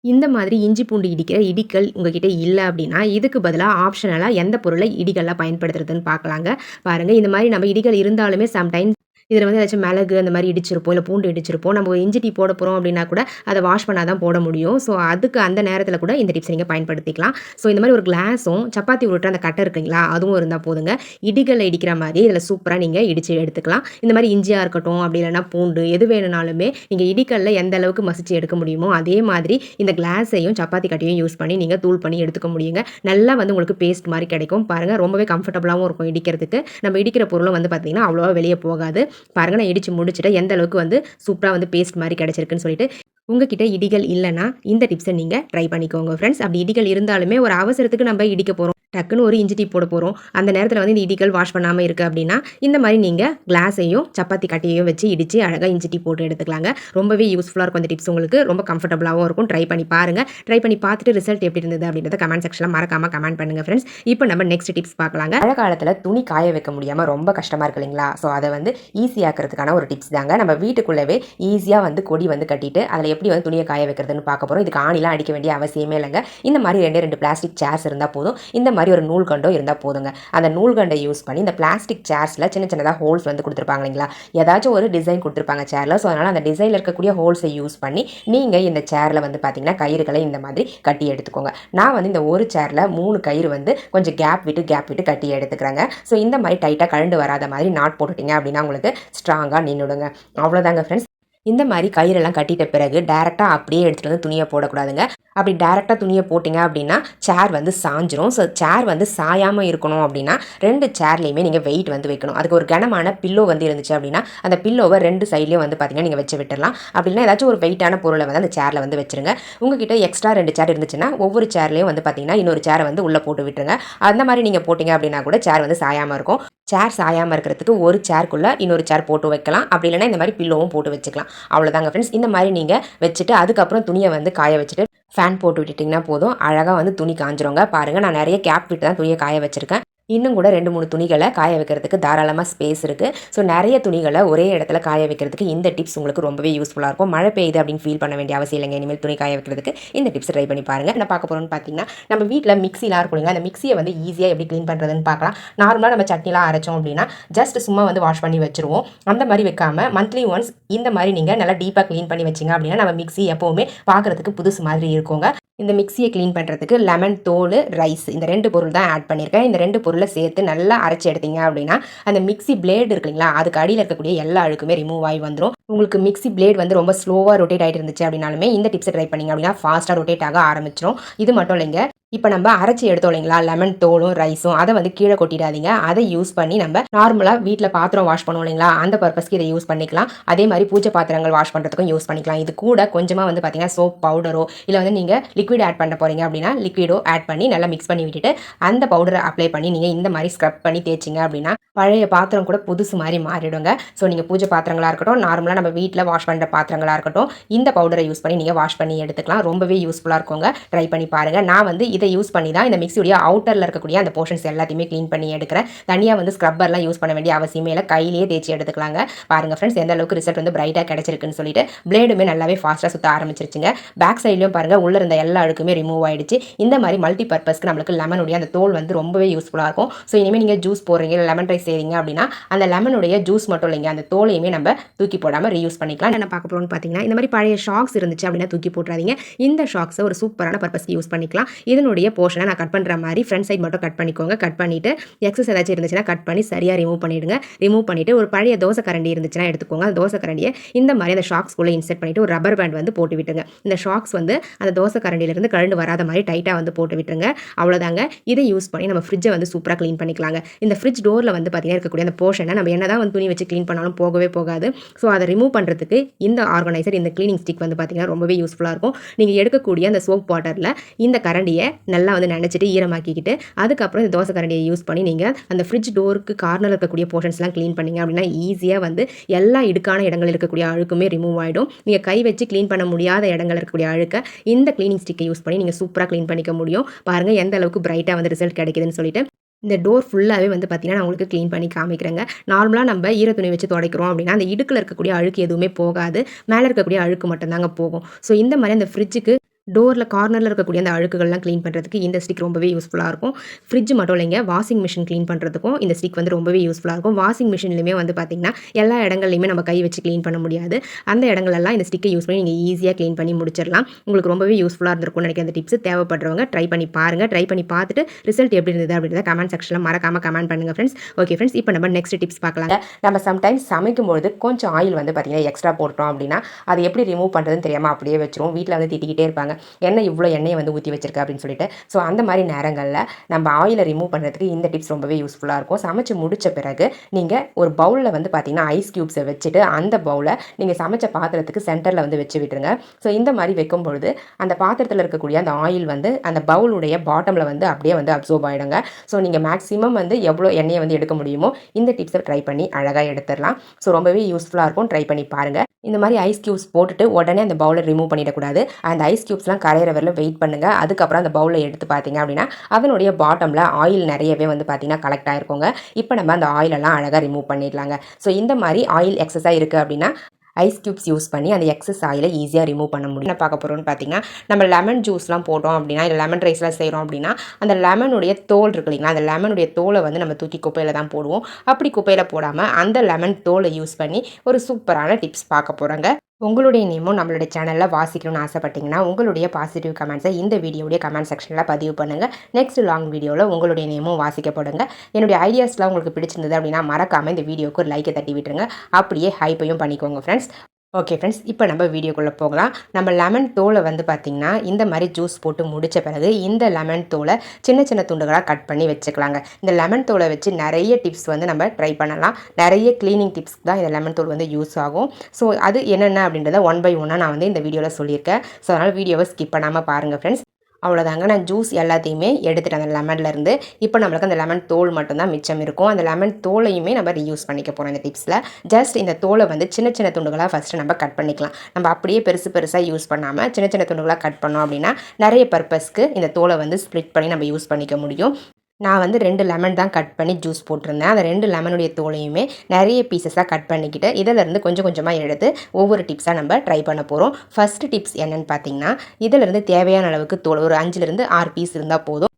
இந்த மாதிரி இஞ்சி பூண்டு இடிக்கிற இடிக்கல் உங்ககிட்ட இல்லை அப்படின்னா இதுக்கு பதிலாக ஆப்ஷனலாக எந்த பொருளை இடிகளாக பயன்படுத்துறதுன்னு பார்க்கலாங்க. பாருங்கள் இந்த மாதிரி நம்ம இடிகள் இருந்தாலுமே சம்டைம்ஸ் இதில் வந்து ஏதாச்சும் மிளகு அந்த மாதிரி இடிச்சிருப்போம் இல்லை பூண்டு இடிச்சிருப்போம் நம்ம இஞ்சி டீ போட போகிறோம் அப்படின்னா கூட அதை வாஷ் பண்ணால் தான் போட முடியும். ஸோ அதுக்கு அந்த நேரத்தில் கூட இந்த டிப்ஸ் நீங்கள் பயன்படுத்திக்கலாம். ஸோ இந்த மாதிரி ஒரு கிளாஸும் சப்பாத்தி உருட்டுற அந்த கட்டை இருக்குங்களா அதுவும் இருந்தால் போதுங்க. இடிகளை இடிக்கிற மாதிரி இதில் சூப்பராக நீங்கள் இடித்து எடுத்துக்கலாம். இந்த மாதிரி இஞ்சியாக இருக்கட்டும் அப்படி இல்லைன்னா பூண்டு எது வேணுனாலுமே நீங்கள் இடிக்கல்ல எந்த அளவுக்கு மசிச்சு எடுக்க முடியுமோ அதே மாதிரி இந்த கிளாஸையும் சப்பாத்தி கட்டையும் யூஸ் பண்ணி நீங்கள் தூள் பண்ணி எடுத்துக்க முடியுங்க. நல்லா வந்து உங்களுக்கு பேஸ்ட் மாதிரி கிடைக்கும். பாருங்கள் ரொம்பவே கம்ஃபர்டபுளாகவும் இருக்கும் இடிக்கிறதுக்கு. நம்ம இடிக்கிற பொருளும் வந்து பார்த்திங்கன்னா அவ்வளோவா வெளியே போகாது. பாருங்கள் நான் இடித்து முடிச்சுட்டு எந்த அளவுக்கு வந்து சூப்பராக வந்து பேஸ்ட் மாதிரி கிடச்சிருக்குன்னு சொல்லிட்டு உங்ககிட்ட இடிகள் இல்லைன்னா இந்த டிப்ஸை நீங்கள் ட்ரை பண்ணிக்கோங்க ஃப்ரெண்ட்ஸ் அப்படி இடிகள் இருந்தாலுமே ஒரு அவசரத்துக்கு நம்ம இடிக்க போகிறோம் டக்குன்னு ஒரு இஞ்சி டீ போட போகிறோம் அந்த நேரத்தில் வந்து இந்த இடிகள் வாஷ் பண்ணாமல் இருக்குது அப்படின்னா இந்த மாதிரி நீங்கள் கிளாஸையும் சப்பாத்தி கட்டையையும் வச்சு இடித்து அழகாக இஞ்சி டீ போட்டு எடுத்துக்கலாங்க. ரொம்பவே யூஸ்ஃபுல்லாக இருக்கும் இந்த டிப்ஸ் உங்களுக்கு. ரொம்ப கம்ஃபர்டபுளாகவும் இருக்கும். ட்ரை பண்ணி பாருங்கள் ட்ரை பண்ணி பார்த்துட்டு ரிசல்ட் எப்படி இருந்தது அப்படின்றத கமெண்ட் செக்ஷனில் மறக்காமல் கமெண்ட் பண்ணுங்கள் ஃப்ரெண்ட்ஸ் இப்போ நம்ம நெக்ஸ்ட் டிப்ஸ் பார்க்கலாங்க. மழை காலத்தில் துணி காய வைக்க முடியாமல் ரொம்ப கஷ்டமாக இருக்கு இல்லைங்களா? ஸோ அதை வந்து ஈஸியாக்கிறதுக்கான ஒரு டிப்ஸ் தாங்க. நம்ம வீட்டுக்குள்ளவே ஈஸியாக வந்து கொடி வந்து கட்டிட்டு அதில் எப்படி வந்து துணியை காய வைக்கிறதுன்னு பார்க்க போகிறோம் இதுக்கு ஆணிலாம் அடிக்க வேண்டிய அவசியமே இல்லைங்க. இந்த மாதிரி ரெண்டே ரெண்டு பிளாஸ்டிக் சேர்ஸ் இருந்தால் போதும். இந்த மாதிரி ஒரு நூல்கண்டோ இருந்தால் போதுங்க. அந்த நூல்கண்டை யூஸ் பண்ணி இந்த பிளாஸ்டிக் சேர்ஸில் சின்ன சின்னதாக ஹோல்ஸ் வந்து கொடுத்துருப்பாங்க இல்லைங்களா? ஏதாச்சும் ஒரு டிசைன் கொடுத்துருப்பாங்க சேரில் ஸோ அதனால் அந்த டிசைனில் இருக்கக்கூடிய ஹோல்ஸை யூஸ் பண்ணி நீங்கள் இந்த சேரில் வந்து பார்த்தீங்கன்னா கயிறுகளை இந்த மாதிரி கட்டி எடுத்துக்கோங்க. நான் வந்து இந்த ஒரு சேரில் மூணு கயிறு வந்து கொஞ்சம் கேப் விட்டு கேப் விட்டு கட்டி எடுத்துக்கிறேங்க. ஸோ இந்த மாதிரி டைட்டாக கழண்டு வராத மாதிரி நாட் போட்டுட்டீங்க அப்படின்னா உங்களுக்கு ஸ்ட்ராங்காக நின்றுடுங்க அவ்வளோதாங்க ஃப்ரெண்ட்ஸ் இந்த மாதிரி கயிறெல்லாம் கட்டிட்ட பிறகு டேரெக்டாக அப்படியே எடுத்துகிட்டு வந்து துணியை போடக்கூடாதுங்க. அப்படி டேரெக்டாக துணியை போட்டிங்க அப்படின்னா சேர் வந்து சாஞ்சிரும். ஸோ சேர் வந்து சாயாமல் இருக்கணும் அப்படின்னா ரெண்டு சேர்லேயுமே நீங்கள் வெயிட் வந்து வைக்கணும். அதுக்கு ஒரு கனமான பில்லோ வந்து இருந்துச்சு அப்படின்னா அந்த பில்லோவை ரெண்டு சைட்லேயும் வந்து பார்த்தீங்கன்னா நீங்கள் வச்சு விட்டுடலாம் அப்படின்னா ஏதாச்சும் ஒரு வெயிட்டான பொருளை வந்து அந்த சேரில் வந்து வச்சுருங்க. உங்ககிட்ட எக்ஸ்ட்ரா ரெண்டு சேர் இருந்துச்சுன்னா ஒவ்வொரு சேர்லேயும் வந்து பார்த்தீங்கன்னா இன்னொரு சேரை வந்து உள்ளே போட்டு விட்டுருங்க. அந்த மாதிரி நீங்கள் போட்டிங்க அப்படின்னா கூட சேர் வந்து சாயாமல் இருக்கும். சேர் சாயாமல் இருக்கிறதுக்கு ஒரு சேர்க்குள்ளே இன்னொரு சேர் போட்டு வைக்கலாம். அப்படி இல்லைன்னா இந்த மாதிரி பில்லோவும் போட்டு வச்சுக்கலாம். அவ்வளோதாங்க ஃப்ரெண்ட்ஸ் இந்த மாதிரி நீங்கள் வச்சுட்டு அதுக்கப்புறம் துணியை வந்து காய வச்சுட்டு ஃபேன் போட்டு விட்டுட்டிங்கன்னா போதும். அழகாக வந்து துணி காஞ்சிருங்க. பாருங்கள் நான் நிறைய கேப் விட்டு தான் துணியை காய வச்சுருக்கேன். இன்னும் கூட ரெண்டு மூணு துணிகளை காய வைக்கிறதுக்கு தாராளமாக ஸ்பேஸ் இருக்குது ஸோ நிறைய துணிகளை ஒரே இடத்துல காய வைக்கிறதுக்கு இந்த டிப்ஸ் உங்களுக்கு ரொம்பவே யூஸ்ஃபுல்லாக இருக்கும். மழை பெய்யுது அப்படின்னு ஃபீல் பண்ண வேண்டிய அவசியம் இல்லைங்க. இனிமேல் துணி காய வைக்கிறதுக்கு இந்த டிப்ஸ் ட்ரை பண்ணி பாருங்கள் நான் பார்க்க போகிறோம்னு பார்த்தீங்கன்னா நம்ம வீட்டில் மிக்சிலாம் இருக்கும் அந்த மிக்சியை வந்து ஈஸியாக எப்படி க்ளீன் பண்ணுறதுன்னு பார்க்கலாம். நார்மலாக நம்ம சட்னிலாம் அரைச்சோம் அப்படின்னா ஜஸ்ட் சும்மா வந்து வாஷ் பண்ணி வச்சுருவோம். அந்த மாதிரி வைக்காமல் மந்த்லி ஒன்ஸ் இந்த மாதிரி நீங்கள் நல்லா டீப்பாக க்ளீன் பண்ணி வச்சிங்க அப்படின்னா நம்ம மிக்ஸி எப்போவுமே பார்க்குறதுக்கு புதுசு மாதிரி இருக்குங்க. இந்த மிக்ஸியை க்ளீன் பண்ணுறதுக்கு லெமன் தோல் ரைஸ் இந்த ரெண்டு பொருள் தான் ஆட் பண்ணியிருக்கேன். இந்த ரெண்டு பொருளை சேர்த்து நல்லா அரைச்சி எடுத்தீங்க அப்படின்னா அந்த மிக்ஸி பிளேடு இருக்குங்களா இல்லைங்களா அதுக்கு அடியில் இருக்கக்கூடிய எல்லா அழுக்குமே ரிமூவ் ஆகி வந்துடும் உங்களுக்கு மிக்ஸி பிளேட் வந்து ரொம்ப ஸ்லோவாக ரொட்டேட் ஆகிட்டு இருந்துச்சு அப்படின்னாலுமே இந்த டிப்ஸை ட்ரை பண்ணிங்க அப்படின்னா ஃபாஸ்ட்டாக ரொட்டேட் ஆக ஆரம்பிச்சிடும் இது மட்டும் இல்லைங்க இப்போ நம்ம அரைச்சி எடுத்தோம் இல்லைங்களா? லெமன் தோலும் ரைஸும் அதை வந்து கீழே கொட்டிடாதீங்க. அதை யூஸ் பண்ணி நம்ம நார்மலாக வீட்டில் பாத்திரம் வாஷ் பண்ணுவோம் இல்லைங்களா? அந்த பர்பஸ்க்கு இதை யூஸ் பண்ணிக்கலாம். அதே மாதிரி பூஜை பாத்திரங்கள் வாஷ் பண்ணுறதுக்கும் யூஸ் பண்ணிக்கலாம். இது கூட கொஞ்சமாக வந்து பார்த்தீங்கன்னா சோப் பவுடரோ இல்லை வந்து நீங்கள் லிக்விட் ஆட் பண்ண போகிறீங்க அப்படின்னா லிக்விடோ ஆட் பண்ணி நல்லா மிக்ஸ் பண்ணி விட்டுட்டு அந்த பவுடரை அப்ளை பண்ணி நீங்கள் இந்த மாதிரி ஸ்க்ரப் பண்ணி தேய்ச்சிங்க அப்படின்னா பழைய பாத்திரம் கூட புதுசு மாதிரி மாறிடுங்க. ஸோ நீங்கள் பூஜை பாத்திரங்களாக இருக்கட்டும் நார்மலாக நம்ம வீட்டில் வாஷ் பண்ணுற பாத்திரங்களாக இருக்கட்டும் இந்த பவுடரை யூஸ் பண்ணி நீங்கள் வாஷ் பண்ணி எடுத்துக்கலாம். ரொம்பவே யூஸ்ஃபுல்லாக இருக்குங்க. ட்ரை பண்ணி பாருங்கள் நான் வந்து இதை யூஸ் பண்ணி தான் இந்த மிக்சியுடைய அவுட்டரில் இருக்கக்கூடிய அந்த போர்ஷன்ஸ் எல்லாத்தையுமே க்ளீன் பண்ணி எடுக்கிறேன். தனியாக வந்து ஸ்க்ரப்பர்லாம் யூஸ் பண்ண வேண்டிய அவசியமே இல்லை. கையிலேயே தேய்ச்சி எடுத்துக்கலாங்க. பாருங்கள் ஃப்ரெண்ட்ஸ் எந்த அளவுக்கு ரிசல்ட் வந்து பிரைட்டாக கிடச்சிருக்குன்னு சொல்லிட்டு பிளேடுமே நல்லாவே ஃபாஸ்ட்டாக சுற்ற ஆரம்பிச்சிருச்சுங்க. பேக் சைட்லையும் பாருங்கள் உள்ளே இருந்த எல்லா அழுக்குமே ரிமூவ் ஆகிடுச்சு இந்த மாதிரி மல்டி பர்பஸ்க்கு நம்மளுக்கு லெமனுடைய அந்த தோல் வந்து ரொம்பவே யூஸ்ஃபுல்லாக இருக்கும். ஸோ இனிமேல் நீங்கள் ஜூஸ் போடுறீங்க இல்லை லெமன் ரைஸ் செய்கிறீங்க அப்படின்னா அந்த லெமனுடைய ஜூஸ் மட்டும் இல்லைங்க அந்த தோலையுமே நம்ம தூக்கி போடாமல் ரீயூஸ் பண்ணிக்கலாம். என்ன பார்க்க போகிறோம்னு பார்த்தீங்கன்னா இந்த மாதிரி பழைய ஷாக்ஸ் இருந்துச்சு அப்படின்னா தூக்கி போட்டுறாதீங்க. இந்த ஷாக்ஸை ஒரு சூப்பரான பர்பஸ்க்கு யூஸ் பண்ணிக்கலாம். இது இதனுடைய போர்ஷனை நான் கட் பண்ணுற மாதிரி ஃப்ரண்ட் சைட் மட்டும் கட் பண்ணிக்கோங்க. கட் பண்ணிவிட்டு எக்ஸஸ் ஏதாச்சும் இருந்துச்சுன்னா கட் பண்ணி சரியாக ரிமூவ் பண்ணிவிடுங்க ரிமூவ் பண்ணிவிட்டு ஒரு பழைய தோசை கரண்டி இருந்துச்சுன்னா எடுத்துக்கோங்க. அந்த தோசை கரண்டியை இந்த மாதிரி அந்த ஷாக்ஸ்குள்ளே இன்செர்ட் பண்ணிவிட்டு ஒரு ரப்பர் பேண்ட் வந்து போட்டு விட்டுருங்க. இந்த ஷாக்ஸ் வந்து அந்த தோசை கரண்டியிலேருந்து கழண்டு வராத மாதிரி டைட்டாக வந்து போட்டு விட்டுருங்க. அவ்வளோதாங்க இதை யூஸ் பண்ணி நம்ம ஃப்ரிட்ஜை வந்து சூப்பராக க்ளீன் பண்ணிக்கலாங்க. இந்த ஃப்ரிட்ஜ் டோரில் வந்து பார்த்தீங்கன்னா இருக்கக்கூடிய அந்த போர்ஷனை நம்ம என்ன தான் வந்து துணி வச்சு க்ளீன் பண்ணாலும் போகவே போகாது. ஸோ அதை ரிமூவ் பண்ணுறதுக்கு இந்த ஆர்கனைசர் இந்த க்ளீனிங் ஸ்டிக் வந்து பார்த்திங்கன்னா ரொம்பவே யூஸ்ஃபுல்லாக இருக்கும். நீங்கள் எடுக்கக்கூடிய அந்த சோப் வாட்டரில் இந்த கரண்டியை நல்லா வந்து நினச்சிட்டு ஈரமாக்கிக்கிட்டு அதுக்கப்புறம் இந்த தோசை கரண்டியை யூஸ் பண்ணி நீங்கள் அந்த ஃப்ரிட்ஜ் டோருக்கு கார்னர் இருக்கக்கூடிய போர்ஷன்ஸ்லாம் க்ளீன் பண்ணீங்க அப்படின்னா ஈஸியாக வந்து எல்லா இடுக்கான இடங்கள் இருக்கக்கூடிய அழுக்குமே ரிமூவ் ஆகிடும் நீங்கள் கை வச்சு க்ளீன் பண்ண முடியாத இடங்கள் இருக்கக்கூடிய அழுக்கை இந்த க்ளீனிங் ஸ்டிக்கை யூஸ் பண்ணி நீங்கள் சூப்பராக க்ளீன் பண்ணிக்க முடியும். பாருங்கள் எந்த அளவுக்கு பிரைட்டாக வந்து ரிசல்ட் கிடைக்குதுன்னு சொல்லிட்டு. இந்த டோர் ஃபுல்லாகவே வந்து பார்த்தீங்கன்னா நான் உங்களுக்கு க்ளீன் பண்ணி காமிக்கிறேங்க. நார்மலாக நம்ம ஈர துணி வச்சு துடைக்கிறோம் அப்படின்னா அந்த இடுக்கில் இருக்கக்கூடிய அழுக்கு எதுவுமே போகாது. மேலே இருக்கக்கூடிய அழுக்கு மட்டும்தாங்க போகும். ஸோ இந்த மாதிரி அந்த ஃப்ரிட்ஜுக்கு டோரில் கார்னரில் இருக்கக்கூடிய அந்த அழுக்குகள்லாம் க்ளீன் பண்ணுறதுக்கு இந்த ஸ்டிக் ரொம்பவே யூஸ்ஃபுல்லாக இருக்கும். ஃப்ரிட்ஜ் மட்டும் இல்லைங்க வாஷிங் மிஷின் க்ளீன் பண்ணுறதுக்கும் இந்த ஸ்டிக் வந்து ரொம்பவே யூஸ்ஃபுல்லாக இருக்கும். வாஷிங் மிஷின்லையுமே வந்து பார்த்திங்கன்னா எல்லா இடங்கள்லையுமே நம்ம கை வச்சு க்ளீன் பண்ண முடியாது. அந்த இடங்களெல்லாம் இந்த ஸ்டிக்கை யூஸ் பண்ணி நீங்கள் ஈஸியாக க்ளீன் பண்ணி முடிச்சிடலாம். உங்களுக்கு ரொம்பவே யூஸ்ஃபுல்லாக இருந்திருக்கும்னு நினைக்கிற அந்த டிப்ஸ் தேவைப்படுறவங்க ட்ரை பண்ணி பாருங்கள் ட்ரை பண்ணி பார்த்துட்டு ரிசல்ட் எப்படி இருந்தது அப்படின்றத கமெண்ட் செக்ஷனில் மறக்காமல் கமெண்ட் பண்ணுங்கள் ஃப்ரெண்ட்ஸ் ஓகே ஃப்ரெண்ட்ஸ் இப்போ நம்ம நெக்ஸ்ட் டிப்ஸ் பார்க்கலாம் நம்ம சம்டைம்ஸ் சமைக்கும்பொழுது கொஞ்சம் ஆயில் வந்து பார்த்திங்கன்னா எக்ஸ்ட்ரா போட்டோம் அப்படின்னா அதை எப்படி ரிமூவ் பண்ணுறதுன்னு தெரியாமல் அப்படியே வச்சிரும் வீட்டில் வந்து திட்டிக்கிட்டே இருப்பாங்க. எண்ணெய் இவ்வளோ எண்ணெயை வந்து ஊற்றி வச்சிருக்க அப்படின்னு சொல்லிட்டு. ஸோ அந்த மாதிரி நேரங்களில் நம்ம ஆயிலை ரிமூவ் பண்ணுறதுக்கு இந்த டிப்ஸ் ரொம்பவே யூஸ்ஃபுல்லாக இருக்கும். சமைச்சு முடித்த பிறகு நீங்கள் ஒரு பவுலில் வந்து பார்த்தீங்கன்னா ஐஸ் க்யூப்ஸை வச்சுட்டு அந்த பவுலை நீங்கள் சமைச்ச பாத்திரத்துக்கு சென்டரில் வந்து வச்சு விட்டுருங்க. ஸோ இந்த மாதிரி வைக்கும் பொழுது அந்த பாத்திரத்தில் இருக்கக்கூடிய அந்த ஆயில் வந்து அந்த பவுலுடைய பாட்டமில் வந்து அப்படியே வந்து அப்சர்வ் ஆகிடுங்க ஸோ நீங்கள் மேக்ஸிமம் வந்து எவ்வளோ எண்ணெயை வந்து எடுக்க முடியுமோ இந்த டிப்ஸை ட்ரை பண்ணி அழகாக எடுத்துடலாம். ஸோ ரொம்பவே யூஸ்ஃபுல்லாக இருக்கும். ட்ரை பண்ணி பாருங்கள் இந்த மாதிரி ஐஸ் க்யூப்ஸ் போட்டுட்டு உடனே அந்த பவுலை ரிமூவ் பண்ணிடக்கூடாது. அந்த ஐஸ் க்யூப்ஸ்லாம் கரையிற வரல வெயிட் பண்ணுங்கள் அதுக்கப்புறம் அந்த பவுலை எடுத்து பார்த்தீங்க அப்படின்னா அதனுடைய பாட்டமில் ஆயில் நிறையவே வந்து பார்த்தீங்கன்னா கலெக்ட் ஆகிருக்கோங்க இப்போ நம்ம அந்த ஆயிலெல்லாம் அழகாக ரிமூவ் பண்ணிடலாங்க. ஸோ இந்த மாதிரி ஆயில் எக்ஸஸாக இருக்குது அப்படின்னா ஐஸ் க்யூப்ஸ் யூஸ் பண்ணி அந்த எக்ஸஸ் ஆயிலை ஈஸியாக ரிமூவ் பண்ண முடியும். என்ன பார்க்க போகிறோம்னு பார்த்தீங்கன்னா நம்ம லெமன் ஜூஸ்லாம் போட்டோம் அப்படின்னா இல்லை லெமன் ரைஸ்லாம் செய்கிறோம் அப்படின்னா அந்த லெமனுடைய தோல் இருக்கு இல்லைங்களா அந்த லெமனுடைய தோலை வந்து நம்ம தூக்கி குப்பையில் தான் போடுவோம். அப்படி குப்பையில் போடாமல் அந்த லெமன் தோலை யூஸ் பண்ணி ஒரு சூப்பரான டிப்ஸ் பார்க்க போகிறோங்க உங்களுடைய நேமும் நம்மளுடைய சேனலில் வாசிக்கணும்னு ஆசைப்பட்டீங்கன்னா உங்களுடைய பாசிட்டிவ் கமெண்ட்ஸை இந்த வீடியோடைய கமெண்ட் செக்ஷனில் பதிவு பண்ணுங்கள் நெக்ஸ்ட் லாங் வீடியோவில் உங்களுடைய நேமும் வாசிக்கப்படுங்க என்னுடைய ஐடியாஸ்லாம் உங்களுக்கு பிடிச்சிருந்தது அப்படின்னா மறக்காமல் இந்த வீடியோக்கு ஒரு லைக்கை தட்டி விட்டுருங்க. அப்படியே ஹைப்பையும் பண்ணிக்கோங்க ஃப்ரெண்ட்ஸ் ஓகே ஃப்ரெண்ட்ஸ் இப்போ நம்ம வீடியோக்குள்ளே போகலாம். நம்ம லெமன் தோலை வந்து பார்த்திங்கன்னா இந்த மாதிரி ஜூஸ் போட்டு முடித்த பிறகு இந்த லெமன் தோலை சின்ன சின்ன துண்டுகளாக கட் பண்ணி வச்சுக்கலாங்க. இந்த லெமன் தோலை வச்சு நிறைய டிப்ஸ் வந்து நம்ம ட்ரை பண்ணலாம். நிறைய க்ளீனிங் டிப்ஸ் தான் இந்த லெமன் தோல் வந்து யூஸ் ஆகும். ஸோ அது என்னென்ன அப்படின்றத ஒன் பை ஒன்னாக நான் வந்து இந்த வீடியோவில் சொல்லியிருக்கேன். ஸோ அதனால் வீடியோவை ஸ்கிப் பண்ணாமல் பாருங்கள் ஃப்ரெண்ட்ஸ் அவ்வளோதாங்க நான் ஜூஸ் எல்லாத்தையுமே எடுத்துட்டேன் அந்த லெமன்லேருந்து இப்போ நம்மளுக்கு அந்த லெமன் தோல் மட்டும்தான் மிச்சம் இருக்கும். அந்த லெமன் தோலையுமே நம்ம ரீயூஸ் பண்ணிக்க போகிறோம் இந்த டிப்ஸில் ஜஸ்ட் இந்த தோலை வந்து சின்ன சின்ன துண்டுகளாக ஃபஸ்ட்டு நம்ம கட் பண்ணிக்கலாம். நம்ம அப்படியே பெருசு பெருசாக யூஸ் பண்ணாமல் சின்ன சின்ன துண்டுகளாக கட் பண்ணோம் அப்படின்னா நிறைய பர்பஸ்க்கு இந்த தோலை வந்து ஸ்ப்ளிட் பண்ணி நம்ம யூஸ் பண்ணிக்க முடியும். நான் வந்து ரெண்டு லெமன் தான் கட் பண்ணி ஜூஸ் போட்டிருந்தேன். அந்த ரெண்டு லெமனுடைய தோலையுமே நிறைய பீசஸாக கட் பண்ணிக்கிட்டு இதிலேருந்து கொஞ்சம் கொஞ்சமாக எடுத்து ஒவ்வொரு டிப்ஸாக நம்ம ட்ரை பண்ண போகிறோம் ஃபஸ்ட்டு டிப்ஸ் என்னென்னு பார்த்தீங்கன்னா இதிலேருந்து தேவையான அளவுக்கு தோல் ஒரு அஞ்சுலேருந்து ஆறு பீஸ் இருந்தால் போதும்.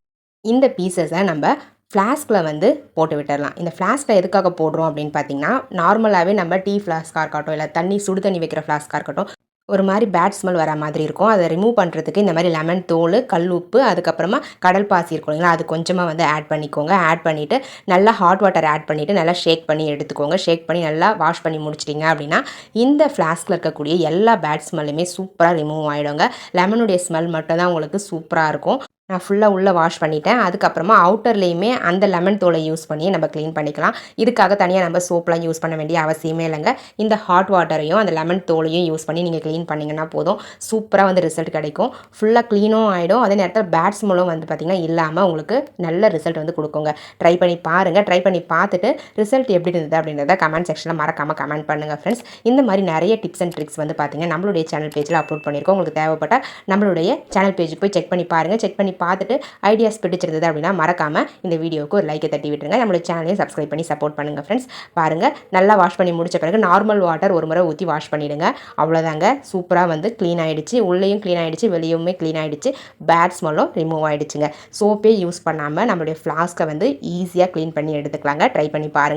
இந்த பீசஸை நம்ம ஃப்ளாஸ்கில் வந்து போட்டு விட்டுடலாம் இந்த ஃப்ளாஸ்கில் எதுக்காக போடுறோம் அப்படின்னு பார்த்தீங்கன்னா நார்மலாகவே நம்ம டீ ஃப்ளாஸ்காக இருக்கட்டும் இல்லை தண்ணி சுடு தண்ணி வைக்கிற ஃப்ளாஸ்காக இருக்கட்டும் ஒரு மாதிரி பேட் ஸ்மெல் வர மாதிரி இருக்கும். அதை ரிமூவ் பண்ணுறதுக்கு இந்த மாதிரி லெமன் தோல் கல் உப்பு அதுக்கப்புறமா கடல் பாசி இருக்கும் இல்லைங்களா? அது கொஞ்சமாக வந்து ஆட் பண்ணிக்கோங்க. ஆட் பண்ணிவிட்டு நல்லா ஹாட் வாட்டர் ஆட் பண்ணிவிட்டு நல்லா ஷேக் பண்ணி எடுத்துக்கோங்க. ஷேக் பண்ணி நல்லா வாஷ் பண்ணி முடிச்சிட்டிங்க அப்படின்னா இந்த ஃப்ளாஸ்கில் இருக்கக்கூடிய எல்லா பேட் ஸ்மெல்லுமே சூப்பராக ரிமூவ் ஆகிடுங்க லெமனுடைய ஸ்மெல் மட்டும் தான் உங்களுக்கு சூப்பராக இருக்கும். நான் ஃபுல்லாக உள்ளே வாஷ் பண்ணிட்டேன். அதுக்கப்புறமா அவுட்டர்லேயுமே அந்த லெமன் தோலை யூஸ் பண்ணி நம்ம க்ளீன் பண்ணிக்கலாம். இதுக்காக தனியாக நம்ம சோப்லாம் யூஸ் பண்ண வேண்டிய அவசியமே இல்லைங்க. இந்த ஹாட் வாட்டரையும் அந்த லெமன் தோலையும் யூஸ் பண்ணி நீங்கள் க்ளீன் பண்ணிங்கன்னா போதும். சூப்பராக வந்து ரிசல்ட் கிடைக்கும். ஃபுல்லாக க்ளீனும் ஆகிடும் அதே நேரத்தில் பேட்ஸ் மூலம் வந்து பார்த்திங்கன்னா இல்லாமல் உங்களுக்கு நல்ல ரிசல்ட் வந்து கொடுக்குங்க. ட்ரை பண்ணி பாருங்கள் ட்ரை பண்ணி பார்த்துட்டு ரிசல்ட் எப்படி இருந்தது அப்படின்றத கமெண்ட் செக்ஷனில் மறக்காமல் கமெண்ட் பண்ணுங்கள் ஃப்ரெண்ட்ஸ் இந்த மாதிரி நிறைய டிப்ஸ் அண்ட் ட்ரிக்ஸ் வந்து பார்த்திங்கன்னா நம்மளுடைய சேனல் பேஜில் அப்லோட் பண்ணியிருக்கோம். உங்களுக்கு தேவைப்பட்ட நம்மளுடைய சேனல் பேஜுக்கு போய் செக் பண்ணி பாருங்கள் செக் பண்ணி பார்த்துட்டு ஐடியாஸ் பிடிச்சிருந்தது அப்படின்னா மறக்காமல் இந்த வீடியோவுக்கு ஒரு லைக்கை தட்டி விட்டுருங்க. நம்மளோட சேனலையும் சப்ஸ்கிரைப் பண்ணி சப்போர்ட் பண்ணுங்கள் ஃப்ரெண்ட்ஸ் பாருங்கள் நல்லா வாஷ் பண்ணி முடிச்ச பிறகு நார்மல் வாட்டர் ஒரு முறை ஊற்றி வாஷ் பண்ணிவிடுங்க அவ்வளோதாங்க சூப்பராக வந்து க்ளீன் ஆகிடுச்சு உள்ளேயும் க்ளீன் ஆகிடுச்சு வெளியுமே க்ளீன் ஆகிடுச்சு பேட் ஸ்மெல்லும் ரிமூவ் ஆகிடுச்சுங்க சோப்பே யூஸ் பண்ணாமல் நம்மளுடைய ஃப்ளாஸ்க்கை வந்து ஈஸியாக க்ளீன் பண்ணி எடுத்துக்கலாங்க. ட்ரை பண்ணி பாருங்கள்